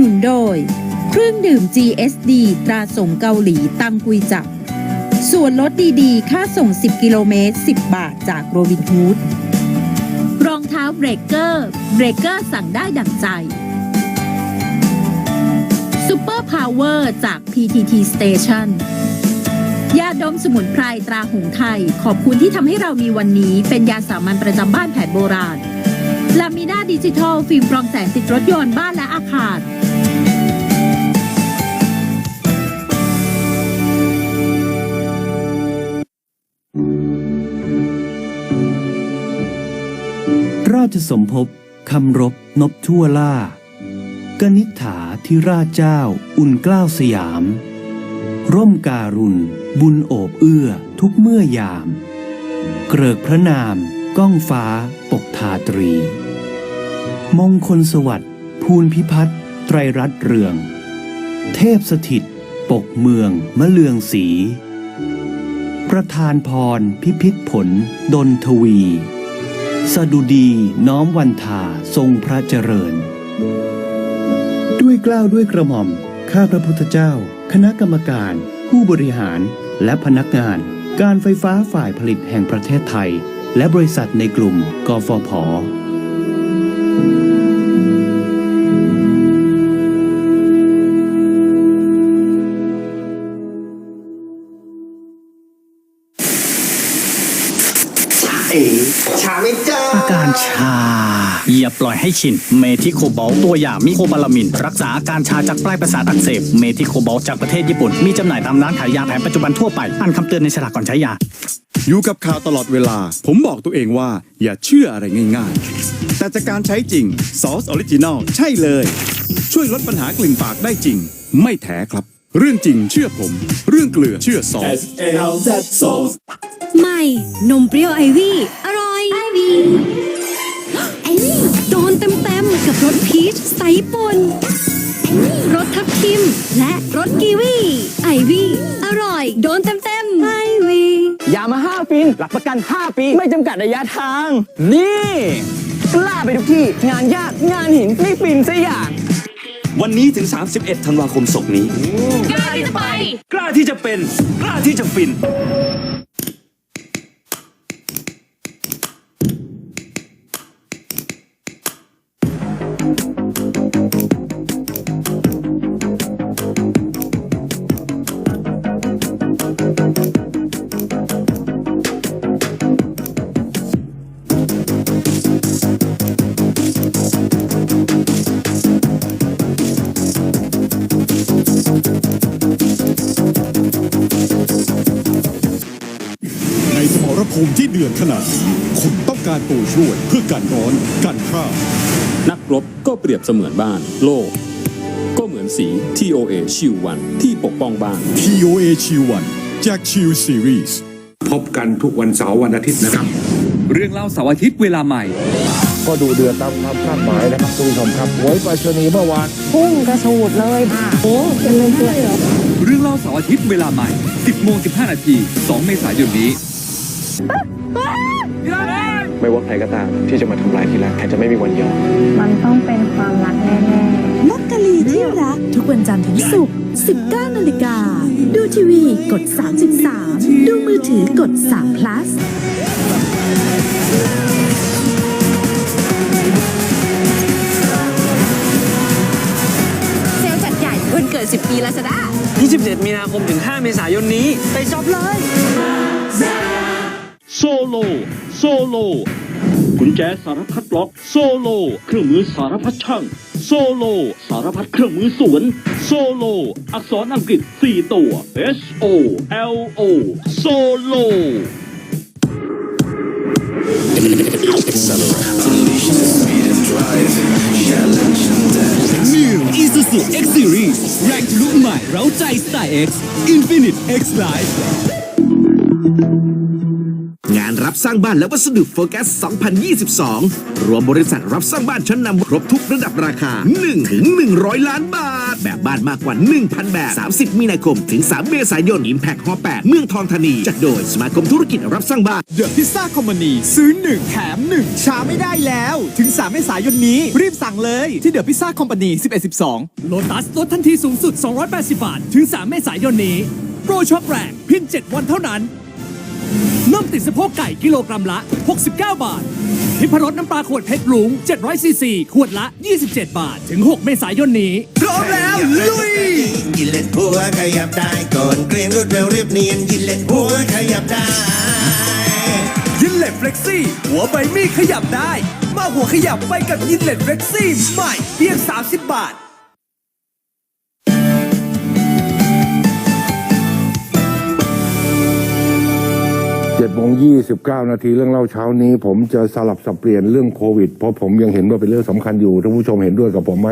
นุนโดย เครื่องดื่ม GSD ตราส่งเกาหลีตังกุยจับ ส่วนลดดีๆ ค่าส่ง 10 กิโลเมตร 10 บาทจากโรบินฮูด รองเท้าเบรกเกอร์ เบรกเกอร์สั่งได้ดั่งใจซูเปอร์พาวเวอร์จาก PTT Station ยาดมสมุนไพรตราหงส์ไทย ขอบคุณที่ทำให้เรามีวันนี้ เป็นยาสามัญประจำบ้านแผนโบราณลามิน่าดิจิทัล ฟิล์มรองแสงติดรถยนต์บ้านและอาคาร ชสมภพคำรบนบทั่วล่ากนิษฐาธิราชเจ้า อุ่นกล้าวสยาม ร่มการุณ บุญโอบเอื้อทุกเมื่อยาม เกริกพระนาม ก้องฟ้า ปกทาตรี มงคลสวัสดิ์ภูลพิพัฒน์ไตรรัตเรือง เทพสถิต ปกเมือง มะเลืองสี ประธานพร พิพิธผล ดนทวี สดุดีน้อมวันทาทรงพระเจริญ ด้วยกล้าวด้วยกระหม่อม ข้าพระพุทธเจ้า คณะกรรมการ ผู้บริหาร และพนักงาน การไฟฟ้าฝ่ายผลิตแห่งประเทศไทย และบริษัทในกลุ่ม กฟผ เอ๋ชาไม่เจออาการชา อย่าปล่อยให้ชิน เมทิโคบอลตัวอย่างมีโคบาลามิน รักษาอาการชาจากปลายประสาทอักเสบ เมทิโคบอลจากประเทศญี่ปุ่น มีจำหน่ายตามร้านขายยาแผนปัจจุบันทั่วไป อ่านคำเตือนในฉลากก่อนใช้ยา อยู่กับข่าวตลอดเวลา ผมบอกตัวเองว่าอย่าเชื่ออะไรง่ายๆ แต่จากการใช้จริงซอสออริจินอลใช่เลย ช่วยลดปัญหากลิ่นปากได้จริง ไม่แถครับ เรื่องจริงเชื่อผม เรื่องเกลือเชื่อซอสใหม่ นมเปรี้ยวไอวี่ อร่อยไอวี่ไอวี่โดนเต็มๆ กับรสพีชสไตล์ญี่ปุ่นรสทับทิม และรสกีวีไอวี่อร่อย โดนเต็มๆไอวี่ยามาฮ่าฟิน หลักประกัน 5 ปี ไม่จำกัดระยะทาง นี่กล้าไปทุกที่ งานยากงานหินไม่ฟินสักอย่าง วันนี้ถึง 31 ธันวาคมศกนี้ กล้าที่จะไป กล้าที่จะเป็น กล้าที่จะฟินใน มรภูมิที่เดือดขนาดนี้คุณต้องการตัวช่วยเพื่อการร้อนกันข้าวนักรบก็เปรียบเสมือนบ้าน โลก ก็เหมือนสี TOA ชิววันที่ปกป้องบ้าน TOA ชิววันจากชิวซีรีส์พบกันทุกวันเสาร์วันอาทิตย์นะครับ เรื่องเล่าเสาร์อาทิตย์เวลาใหม่ ก็ดูเดือดตามความคาดหมายนะครับคุณผู้ชมครับหวยปลาชนีเมื่อวานเรื่องเล่าเสาร์อาทิตย์เวลาใหม่ 10โมง15 นาที 2 เมษายนนี้ ไม่ว่าใครก็ตามที่จะมาทำลายที่รักแทนจะไม่มีวันยอม มันต้องเป็นความรักแน่ๆมักกะลีที่รัก ทุกวันจันทร์ถึงศุกร์ 19 นาฬิกา ดูทีวีกด 33 ดูมือถือกด 3 plus เซลล์จัดใหญ่วันเกิด10 ปีลาซาด้า27 มีนาคมถึง 5 เมษายนนี้ ไปช็อปเลย โซโล โซโล กุญแจสารพัดล็อกโซโล เครื่องมือสารพัดช่าง โซโล สารพัดเครื่องมือสวน โซโล อักษรอังกฤษ 4 ตัว S O L O โซโล New Isuzu X Series แรงทะลุใหม่เร้าใจสไตล์ X Infinite X Life งานรับสร้างบ้านและวัสดุโฟกัส 2022 รวมบริษัทรับสร้างบ้านชั้นนำครบทุกระดับราคา 1 ถึง 100 ล้านบาท แบบบ้านมากกว่า 1,000 แบบ 30 มีนาคม ถึง 3 เมษายน Impact Hall 8เมืองทองธานี จัดโดยสมาคมธุรกิจรับสร้างบ้าน เดอะพิซซ่าคอมมานีซื้อ 1 แถม 1ช้าไม่ได้แล้ว ถึง 3 เมษายนนี้ รีบสั่งเลยที่เดอะพิซซ่าคอมพานี11 12 โลตัสลดทันทีสูงสุด 280 บาท ถึง 3 เมษายนนี้ โปรช็อปแรงเพียง7วันเท่านั้น น่องติดสะโพกไก่กิโลกรัมละ 69 บาททิพรสน้ำปลาขวดเพชรหลุง700ซีซีขวดละ 27 บาท ถึง 6 เมษายนนี้ พร้อมแล้วลุยยินเล็ดหัวขยับได้ก่อนเกรียงรวดเร็วเรียบเนียนยินเล็ดหัวขยับได้ยินเล็ตเฟล็กซี่ หัวใบมีดขยับได้ มาหัวขยับไปกับยินเล็ตเฟล็กซี่ใหม่เพียง 30 บาท เจ็ดโมงยี่สิบเก้านาทีเรื่องเล่าเช้านี้ ผมจะสลับสับเปลี่ยนเรื่องโควิด เพราะผมยังเห็นว่าเป็นเรื่องสำคัญอยู่ท่านผู้ชมเห็นด้วยกับผมไหม